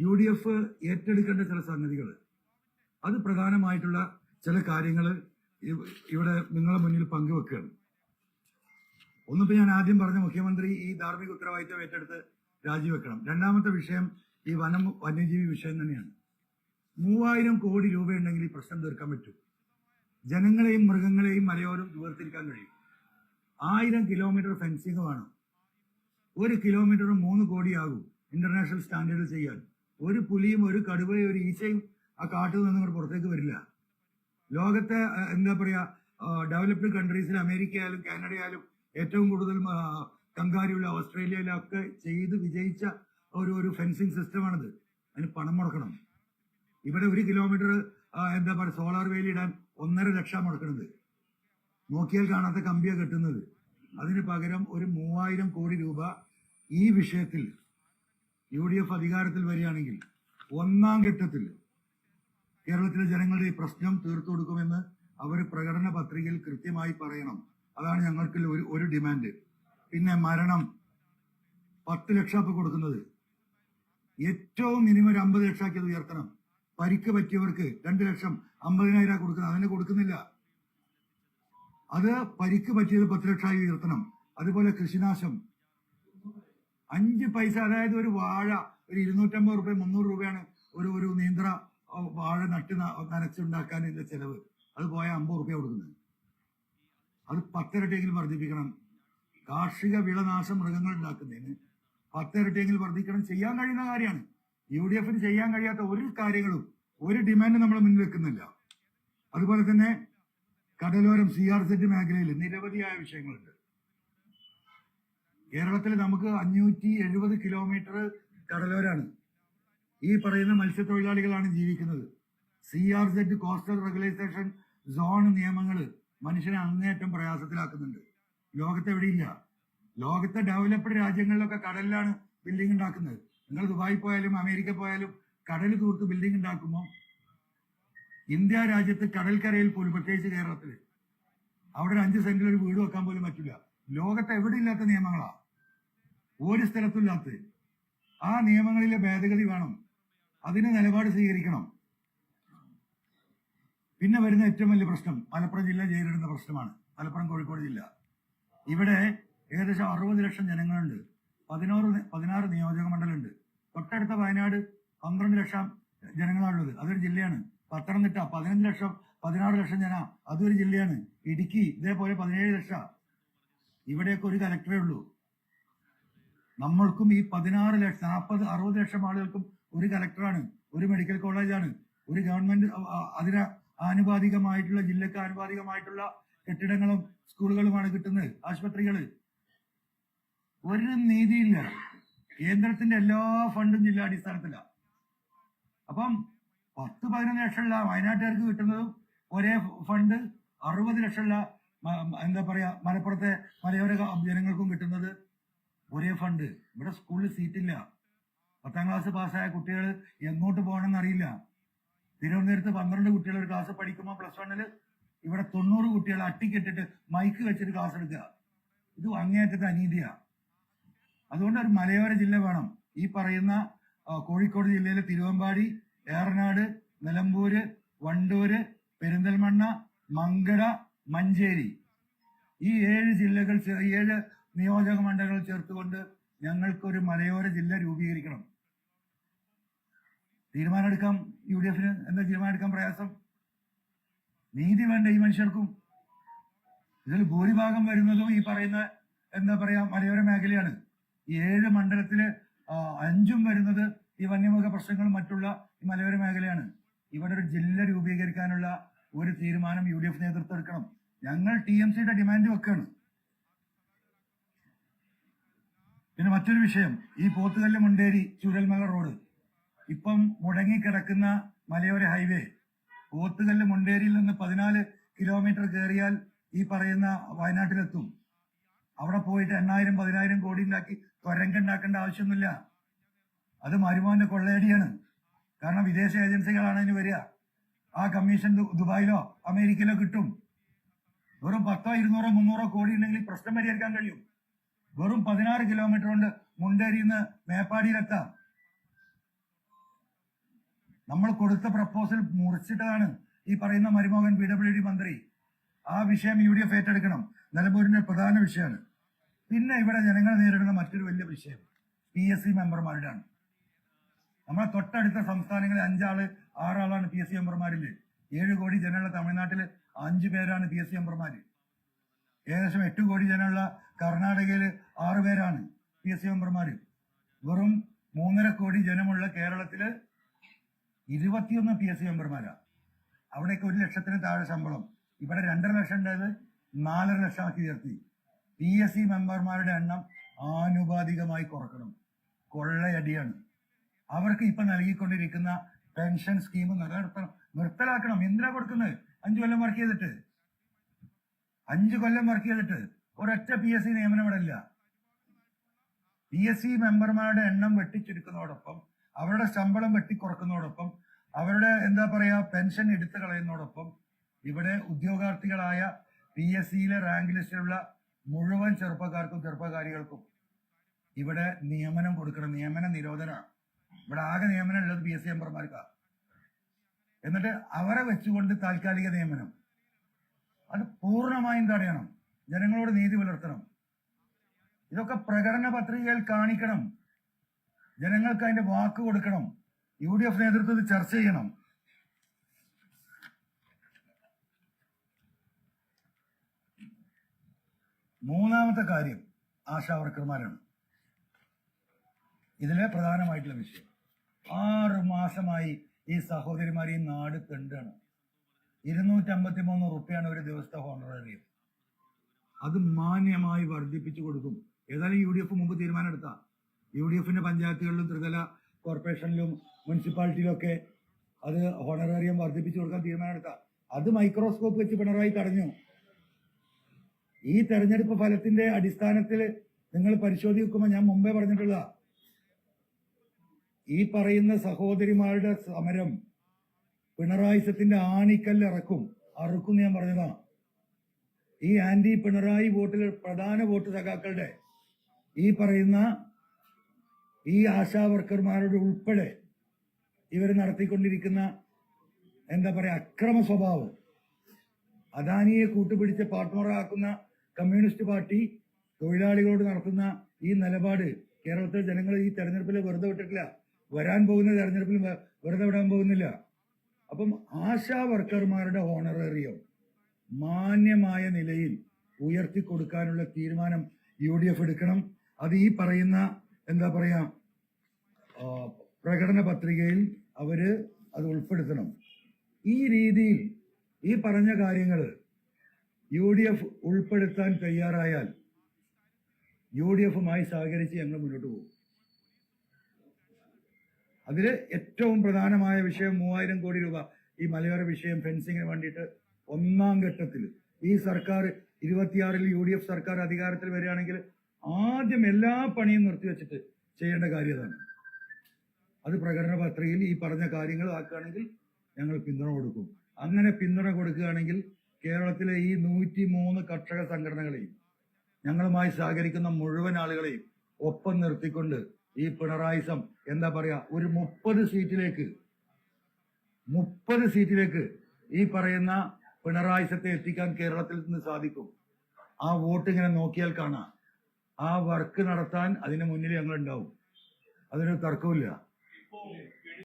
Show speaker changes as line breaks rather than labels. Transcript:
U D F ഏറ്റെടുക്കേണ്ട ചില സംഗതികൾ. അത് പ്രധാനമായിട്ടുള്ള ചില കാര്യങ്ങൾ ഇവിടെ നിങ്ങളുടെ മുന്നിൽ പങ്കുവെക്കുകയാണ്. ഒന്നിപ്പോ ഞാൻ ആദ്യം പറഞ്ഞ മുഖ്യമന്ത്രി ഈ ധാർമ്മിക ഉത്തരവാദിത്വം ഏറ്റെടുത്ത് രാജിവെക്കണം. രണ്ടാമത്തെ വിഷയം ഈ വനം വന്യജീവി വിഷയം തന്നെയാണ്. മൂവായിരം കോടി രൂപയുണ്ടെങ്കിൽ ഈ പ്രശ്നം തീർക്കാൻ പറ്റും. ജനങ്ങളെയും മൃഗങ്ങളെയും മലയോരം വേർതിരിക്കാൻ കഴിയും. ആയിരം കിലോമീറ്റർ ഫെൻസിങ് വേണം. ഒരു കിലോമീറ്റർ മൂന്ന് കോടിയാകും ഇന്റർനാഷണൽ സ്റ്റാൻഡേർഡ് ചെയ്യാൻ. ഒരു പുലിയും ഒരു കടുവയും ഒരു ഈച്ചയും ആ കാട്ടിൽ നിന്ന് ഇങ്ങോട്ട് പുറത്തേക്ക് വരില്ല. ലോകത്തെ എന്താ പറയാ ഡെവലപ്ഡ് കൺട്രീസിൽ അമേരിക്ക ആയാലും കാനഡ ആയാലും ഏറ്റവും കൂടുതൽ കങ്കാരിയുള്ള ഓസ്ട്രേലിയയിലും ഒക്കെ ചെയ്ത് വിജയിച്ച ഒരു ഒരു ഫെൻസിങ് സിസ്റ്റമാണിത് അതിന് പണം മുടക്കണം. ഇവിടെ ഒരു കിലോമീറ്റർ എന്താ പറയുക സോളാർ വേലി ഇടാൻ ഒന്നര ലക്ഷം മുടക്കണത്. നോക്കിയാൽ കാണാത്ത കമ്പിയാണ് കെട്ടുന്നത്. അതിന് പകരം ഒരു മൂവായിരം കോടി രൂപ ഈ വിഷയത്തിൽ യു ഡി എഫ് അധികാരത്തിൽ വരികയാണെങ്കിൽ ഒന്നാം ഘട്ടത്തിൽ കേരളത്തിലെ ജനങ്ങളുടെ ഈ പ്രശ്നം തീർത്തു കൊടുക്കുമെന്ന് അവർ പ്രകടന പത്രികയിൽ കൃത്യമായി പറയണം. അതാണ് ഞങ്ങൾക്ക് ഒരു ഒരു ഡിമാൻഡ്. പിന്നെ മരണം പത്ത് ലക്ഷം കൊടുക്കുന്നത്. ഏറ്റവും മിനിമം ഒരു അമ്പത് ലക്ഷമാക്കി അത് ഉയർത്തണം. പരിക്ക് പറ്റിയവർക്ക് രണ്ട് ലക്ഷം അമ്പതിനായിരം കൊടുക്കുന്നത്. അതിനെ കൊടുക്കുന്നില്ല. അത് പരിക്ക് പറ്റിയത് പത്ത് ലക്ഷമായി ഉയർത്തണം. അതുപോലെ കൃഷിനാശം. അഞ്ച് പൈസ അതായത് ഒരു വാഴ ഒരു ഇരുന്നൂറ്റമ്പത് റുപ്യ മുന്നൂറ് രൂപയാണ് ഒരു ഒരു നീന്ത്ര വാഴ നട്ട് നനച്ചുണ്ടാക്കാൻ നനച്ചുണ്ടാക്കാനുള്ള ചെലവ്. അത് പോയ അമ്പത് റുപ്യ കൊടുക്കുന്നത്. അത് പത്തിരട്ടിയെങ്കിലും വർദ്ധിപ്പിക്കണം. കാർഷിക വിളനാശം മൃഗങ്ങൾ ഉണ്ടാക്കുന്നതിന് പത്തിരട്ടിയെങ്കിലും വർദ്ധിക്കണം. ചെയ്യാൻ കഴിയുന്ന കാര്യമാണ്. യു ഡി എഫിന് ചെയ്യാൻ കഴിയാത്ത ഒരു കാര്യങ്ങളും ഒരു ഡിമാൻഡ് നമ്മൾ മുന്നിൽ വെക്കുന്നില്ല. അതുപോലെ തന്നെ കടലോരം സി ആർ സെറ്റ് മേഖലയിൽ നിരവധിയായ വിഷയങ്ങളുണ്ട്. കേരളത്തിൽ നമുക്ക് അഞ്ഞൂറ്റി എഴുപത് കിലോമീറ്റർ കടലോരാണ്. ഈ പറയുന്ന മത്സ്യത്തൊഴിലാളികളാണ് ജീവിക്കുന്നത്. C R Z coastal regularisation zone നിയമങ്ങൾ മനുഷ്യനെ അങ്ങേയറ്റം പ്രയാസത്തിലാക്കുന്നുണ്ട്. ലോകത്തെവിടെയില്ല. ലോകത്തെ ഡെവലപ്ഡ് രാജ്യങ്ങളിലൊക്കെ കടലിലാണ് ബിൽഡിംഗ് ഉണ്ടാക്കുന്നത്. നിങ്ങൾ ദുബായി പോയാലും അമേരിക്ക പോയാലും കടൽ തൂർത്ത് ബിൽഡിംഗ് ഉണ്ടാക്കുമ്പോൾ ഇന്ത്യ രാജ്യത്ത് കടൽക്കരയിൽ പോലും പ്രത്യേകിച്ച് കേരളത്തിൽ അവിടെ ഒരു അഞ്ച് സെന്റിൽ ഒരു വീട് വെക്കാൻ പോലും പറ്റില്ല. ലോകത്ത് എവിടെ ഇല്ലാത്ത നിയമങ്ങളാ. ഒരു സ്ഥലത്തും ഇല്ലാത്ത ആ നിയമങ്ങളിലെ ഭേദഗതി വേണം. അതിന് നിലപാട് സ്വീകരിക്കണം. പിന്നെ വരുന്ന ഏറ്റവും വലിയ പ്രശ്നം മലപ്പുറം ജില്ല നേരിടുന്ന പ്രശ്നമാണ്. മലപ്പുറം കോഴിക്കോട് ജില്ല. ഇവിടെ ഏകദേശം അറുപത് ലക്ഷം ജനങ്ങളുണ്ട്. പതിനോറ് പതിനാറ് നിയോജക മണ്ഡലമുണ്ട്. തൊട്ടടുത്ത വയനാട് പന്ത്രണ്ട് ലക്ഷം ജനങ്ങളാണുള്ളത്. അതൊരു ജില്ലയാണ്. പത്തനംതിട്ട പതിനഞ്ച് ലക്ഷം പതിനാറ് ലക്ഷം ജന. അതൊരു ജില്ലയാണ്. ഇടുക്കി ഇതേപോലെ പതിനേഴ് ലക്ഷം. ഇവിടെയൊക്കെ ഒരു കലക്ടറേ ഉള്ളൂ. നമ്മൾക്കും ഈ പതിനാറ് ലക്ഷം നാൽപ്പത് അറുപത് ലക്ഷം ആളുകൾക്കും ഒരു കലക്ടറാണ് ഒരു മെഡിക്കൽ കോളേജാണ് ഒരു ഗവൺമെന്റ് അതിന് ആനുപാതികമായിട്ടുള്ള ജില്ലക്ക് ആനുപാതികമായിട്ടുള്ള കെട്ടിടങ്ങളും സ്കൂളുകളുമാണ് കിട്ടുന്നത് ആശുപത്രികൾ. ഒരു നീതിയില്ല. കേന്ദ്രത്തിന്റെ എല്ലാ ഫണ്ടും ജില്ലാ അടിസ്ഥാനത്തിലാണ് അപ്പം പത്ത് പതിനൊന്ന് ലക്ഷമുള്ള വയനാട്ടുകാർക്ക് കിട്ടുന്നതും ഒരേ ഫണ്ട് അറുപത് ലക്ഷമുള്ള എന്താ പറയാ മലപ്പുറത്തെ മലയോര ജനങ്ങൾക്കും കിട്ടുന്നത് ഒരേ ഫണ്ട് ഇവിടെ സ്കൂളിൽ സീറ്റില്ല പത്താം ക്ലാസ് പാസ്സായ കുട്ടികൾ എങ്ങോട്ട് പോകണമെന്ന് അറിയില്ല. തിരുവനന്തപുരത്ത് പന്ത്രണ്ട് കുട്ടികൾ ഒരു ക്ലാസ് പഠിക്കുമ്പോൾ പ്ലസ് വണ്ണിൽ ഇവിടെ തൊണ്ണൂറ് കുട്ടികൾ അട്ടിക്കെട്ടിട്ട് മൈക്ക് വെച്ചിട്ട് ക്ലാസ് എടുക്കുക. ഇത് അങ്ങേയറ്റത്തെ അനീതിയാ. അതുകൊണ്ട് ഒരു മലയോര ജില്ല വേണം. ഈ പറയുന്ന കോഴിക്കോട് ജില്ലയിലെ തിരുവമ്പാടി ഏറനാട് നിലമ്പൂര് വണ്ടൂര് പെരിന്തൽമണ്ണ മങ്കട മഞ്ചേരി. ഈ ഏഴ് ജില്ലകൾ ഏഴ് നിയോജക മണ്ഡലങ്ങൾ ചേർത്തുകൊണ്ട് ഞങ്ങൾക്കൊരു മലയോര ജില്ല രൂപീകരിക്കണം. തീരുമാനമെടുക്കാം യു ഡി എഫിന് എന്താ തീരുമാനമെടുക്കാൻ പ്രയാസം. നീതി വേണ്ട ഈ മനുഷ്യർക്കും. ഇതിൽ ഭൂരിഭാഗം വരുന്നതും ഈ പറയുന്ന എന്താ പറയാ മലയോര മേഖലയാണ്. ഏഴ് മണ്ഡലത്തിൽ അഞ്ചും വരുന്നത് ഈ വന്യമൃഗ പ്രശ്നങ്ങളും മറ്റുള്ള ഈ മലയോര മേഖലയാണ്. ഇവിടെ ഒരു ജില്ല രൂപീകരിക്കാനുള്ള ഒരു തീരുമാനം യു ഡി എഫ് നേതൃത്വം എടുക്കണം. ഞങ്ങൾ ടി എം സിയുടെ ഡിമാൻഡ് വെക്കാണ് പിന്നെ മറ്റൊരു വിഷയം ഈ പോത്തുകല്ല് മുണ്ടേരി ചുരൽമല റോഡ്. ഇപ്പം മുടങ്ങിക്കിടക്കുന്ന മലയോര ഹൈവേ പോത്തുകല്ല് മുണ്ടേരിയിൽ നിന്ന് പതിനാല് കിലോമീറ്റർ കയറിയാൽ ഈ പറയുന്ന വയനാട്ടിലെത്തും. അവിടെ പോയിട്ട് എണ്ണായിരം പതിനായിരം കോടി ഉണ്ടാക്കി തൊരങ്കുണ്ടാക്കേണ്ട ആവശ്യമൊന്നുമില്ല. അത് മരുമോന്റെ കൊള്ളയടിയാണ്. കാരണം വിദേശ ഏജൻസികളാണ് അതിന് വരിക. ആ കമ്മീഷൻ ദുബായിലോ അമേരിക്കയിലോ കിട്ടും. വെറും പത്തോ ഇരുന്നൂറോ മുന്നൂറോ കോടി ഉണ്ടെങ്കിൽ പ്രശ്നം പരിഹരിക്കാൻ കഴിയും. വെറും പതിനാറ് കിലോമീറ്റർ കൊണ്ട് മുണ്ടേരിയിൽ നിന്ന് മേപ്പാടിയിലെത്താം. നമ്മൾ കൊടുത്ത പ്രപ്പോസൽ മുറിച്ചിട്ടതാണ് ഈ പറയുന്ന മരുമോഹൻ പി ഡബ്ല്യു ഡി മന്ത്രി. ആ വിഷയം യു ഡി എഫ് ഏറ്റെടുക്കണം. നിലമ്പൂരിന്റെ പ്രധാന വിഷയമാണ്. പിന്നെ ഇവിടെ ജനങ്ങൾ നേരിടുന്ന മറ്റൊരു വലിയ വിഷയം പി എസ് സി മെമ്പർമാരുടെയാണ്. നമ്മളെ തൊട്ടടുത്ത സംസ്ഥാനങ്ങളിൽ അഞ്ചാൾ ആറാളാണ് പി എസ് സി മെമ്പർമാരിൽ ഏഴ് കോടി ജനങ്ങളുടെ തമിഴ്നാട്ടിൽ അഞ്ചു പേരാണ് പി എസ് സി മെമ്പർമാര്. ഏകദേശം എട്ട് കോടി ജനമുള്ള കർണാടകയിൽ ആറുപേരാണ് പി എസ് സി മെമ്പർമാർ വെറും മൂന്നര കോടി ജനമുള്ള കേരളത്തിൽ ഇരുപത്തിയൊന്ന് പി എസ് സി മെമ്പർമാരാ. അവിടെയൊക്കെ ഒരു ലക്ഷത്തിന് താഴെ ശമ്പളം. ഇവിടെ രണ്ടര ലക്ഷം ഉണ്ടായത് നാലര ലക്ഷമാക്കി ഉയർത്തി. പി എസ് സി മെമ്പർമാരുടെ എണ്ണം ആനുപാതികമായി കുറക്കണം. കൊള്ളയടിയാണ്. അവർക്ക് ഇപ്പൊ നൽകിക്കൊണ്ടിരിക്കുന്ന പെൻഷൻ സ്കീം നിലനിർത്തണം. നിർത്തലാക്കണം. എന്തിനാ കൊടുക്കുന്നത്? അഞ്ചു കൊല്ലം വർക്ക് ചെയ്തിട്ട്. അഞ്ചു കൊല്ലം വർക്ക് ചെയ്തിട്ട് ഒരൊറ്റ പി എസ് സി നിയമനം ഇവിടെ ഇല്ല പി എസ് സി മെമ്പർമാരുടെ എണ്ണം വെട്ടിച്ചുരുക്കുന്നതോടൊപ്പം അവരുടെ ശമ്പളം വെട്ടിക്കുറക്കുന്നതോടൊപ്പം അവരുടെ എന്താ പറയാ പെൻഷൻ എടുത്തു കളയുന്നതോടൊപ്പം ഇവിടെ ഉദ്യോഗാർത്ഥികളായ പി എസ് സിയിലെ റാങ്ക് ലിസ്റ്റിലുള്ള മുഴുവൻ ചെറുപ്പക്കാർക്കും ചെറുപ്പകാരികൾക്കും ഇവിടെ നിയമനം കൊടുക്കണം. നിയമന നിരോധനമാണ്. ഇവിടെ ആകെ നിയമനം ഉള്ളത് പി എസ് സി മെമ്പർമാർക്കാണ് എന്നിട്ട് അവരെ വെച്ചുകൊണ്ട് താൽക്കാലിക നിയമനം. അത് പൂർണമായും തടയണം ജനങ്ങളോട് നീതി പുലർത്തണം. ഇതൊക്കെ പ്രകടന പത്രികയിൽ കാണിക്കണം. ജനങ്ങൾക്ക് അതിന്റെ വാക്ക് കൊടുക്കണം. യു ഡി എഫ് നേതൃത്വത്തിൽ ചർച്ച ചെയ്യണം. മൂന്നാമത്തെ കാര്യം ആശാ വർക്കർമാരാണ്. ഇതിലെ പ്രധാനമായിട്ടുള്ള വിഷയം ആറ് മാസമായി ഈ സഹോദരിമാർ ഈ നാട് തെണ്ടാണ് ഇരുന്നൂറ്റമ്പത്തി മൂന്ന് റുപ്യാണ് ഒരു ദിവസത്തെ ഹോണറേറിയം അത് മാന്യമായി വർദ്ധിപ്പിച്ചു കൊടുക്കും. ഏതായാലും യു ഡി എഫ് മുമ്പ് തീരുമാനം എടുത്ത യു ഡി എഫിന്റെ പഞ്ചായത്തുകളിലും ത്രിതല കോർപ്പറേഷനിലും മുനിസിപ്പാലിറ്റിയിലും ഒക്കെ അത് ഹോണറേറിയം വർദ്ധിപ്പിച്ചു കൊടുക്കാൻ തീരുമാനം എടുത്ത അത് മൈക്രോസ്കോപ്പ് വെച്ച് പിണറായി തടഞ്ഞു. ഈ തെരഞ്ഞെടുപ്പ് ഫലത്തിന്റെ അടിസ്ഥാനത്തിൽ നിങ്ങൾ പരിശോധിക്കുമ്പോൾ ഞാൻ മുമ്പേ പറഞ്ഞിട്ടുള്ള ഈ പറയുന്ന സഹോദരിമാരുടെ സമരം പിണറായിസത്തിന്റെ ആണിക്കല്ല് ഇറക്കും അറുക്കും ഞാൻ പറഞ്ഞതാ ഈ ആന്റി പിണറായി വോട്ടിൽ പ്രധാന വോട്ട് സഖാക്കളുടെ ഈ പറയുന്ന ഈ ആശാ വർക്കർമാരുടെ ഉൾപ്പെടെ ഇവർ നടത്തിക്കൊണ്ടിരിക്കുന്ന എന്താ പറയാ അക്രമ സ്വഭാവം. അദാനിയെ കൂട്ടുപിടിച്ച് പാർട്ട്ണറാക്കുന്ന കമ്മ്യൂണിസ്റ്റ് പാർട്ടി തൊഴിലാളികളോട് നടത്തുന്ന ഈ നിലപാട് കേരളത്തിലെ ജനങ്ങൾ ഈ തെരഞ്ഞെടുപ്പിൽ വെറുതെ വിട്ടിട്ടില്ല. വരാൻ പോകുന്ന തെരഞ്ഞെടുപ്പിൽ വെറുതെ വിടാൻ പോകുന്നില്ല. അപ്പം ആശാ വർക്കർമാരുടെ ഹോണറേറിയം മാന്യമായ നിലയിൽ ഉയർത്തി കൊടുക്കാനുള്ള തീരുമാനം യു ഡി എഫ് എടുക്കണം. അത് ഈ പറയുന്ന എന്താ പറയാ പ്രകടന പത്രികയിൽ അവർ അത് ഉൾപ്പെടുത്തണം. ഈ രീതിയിൽ ഈ പറഞ്ഞ കാര്യങ്ങൾ യു ഡി എഫ് ഉൾപ്പെടുത്താൻ തയ്യാറായാൽ യു ഡി എഫുമായി സഹകരിച്ച് ഞങ്ങൾ മുന്നോട്ട് പോകും. അതിൽ ഏറ്റവും പ്രധാനമായ വിഷയം മൂവായിരം കോടി രൂപ ഈ മലയോര വിഷയം ഫെൻസിങ്ങിന് വേണ്ടിയിട്ട് ഒന്നാം ഘട്ടത്തിൽ ഈ സർക്കാർ ഇരുപത്തിയാറിൽ യു ഡി എഫ് സർക്കാർ അധികാരത്തിൽ വരികയാണെങ്കിൽ ആദ്യം എല്ലാ പണിയും നിർത്തിവെച്ചിട്ട് ചെയ്യേണ്ട കാര്യതാണ് അത് പ്രകടന പത്രികയിൽ ഈ പറഞ്ഞ കാര്യങ്ങൾ ആക്കുകയാണെങ്കിൽ ഞങ്ങൾ പിന്തുണ കൊടുക്കും. അങ്ങനെ പിന്തുണ കൊടുക്കുകയാണെങ്കിൽ കേരളത്തിലെ ഈ നൂറ്റി മൂന്ന് കർഷക സംഘടനകളെയും ഞങ്ങളുമായി സഹകരിക്കുന്ന മുഴുവൻ ആളുകളെയും ഒപ്പം നിർത്തിക്കൊണ്ട് ഈ പിണറായിസം എന്താ പറയാ ഒരു മുപ്പത് സീറ്റിലേക്ക് മുപ്പത് സീറ്റിലേക്ക് ഈ പറയുന്ന പിണറായിസത്തെ എത്തിക്കാൻ കേരളത്തിൽ നിന്ന് സാധിക്കും. ആ വോട്ട് ഇങ്ങനെ നോക്കിയാൽ കാണാം. ആ വർക്ക് നടത്താൻ അതിന് മുന്നിൽ ഞങ്ങൾ ഉണ്ടാവും അതിനൊരു തർക്കമില്ല